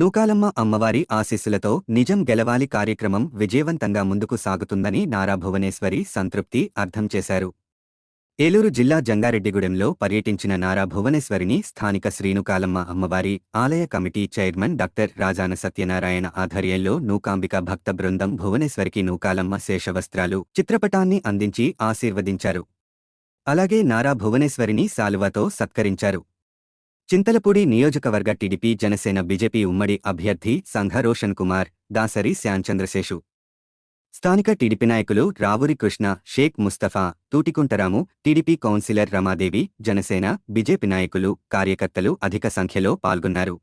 నూకాలమ్మ అమ్మవారి ఆశీస్సులతో నిజం గెలవాలి కార్యక్రమం విజయవంతంగా ముందుకు సాగుతుందని నారా భువనేశ్వరి సంతృప్తి అర్థం చేశారు. ఏలూరు జిల్లా జంగారెడ్డిగూడెంలో పర్యటించిన నారా భువనేశ్వరిని స్థానిక శ్రీనుకాలమ్మ అమ్మవారి ఆలయ committee chairman doctor Rajana Satyanarayana ఆధ్వర్యంలో నూకాంబిక భక్త బృందం భువనేశ్వరికి నూకాలమ్మ శేషవస్త్రాలు చిత్రపటాన్ని అందించి ఆశీర్వదించారు. అలాగే నారా భువనేశ్వరిని సాలువతో సత్కరించారు. చింతలపూడి నియోజకవర్గ టీడీపీ జనసేన బీజేపీ ఉమ్మడి అభ్యర్థి సంఘ రోషన్ కుమార్ దాసరి శ్యాంచంద్రశేషు స్థానిక టీడీపీ నాయకులు Ravuri Krishna Sheikh Mustafa Tutikuntaramu TDP councillor Ramadevi Janasena BJP నాయకులు కార్యకర్తలు అధిక సంఖ్యలో పాల్గొన్నారు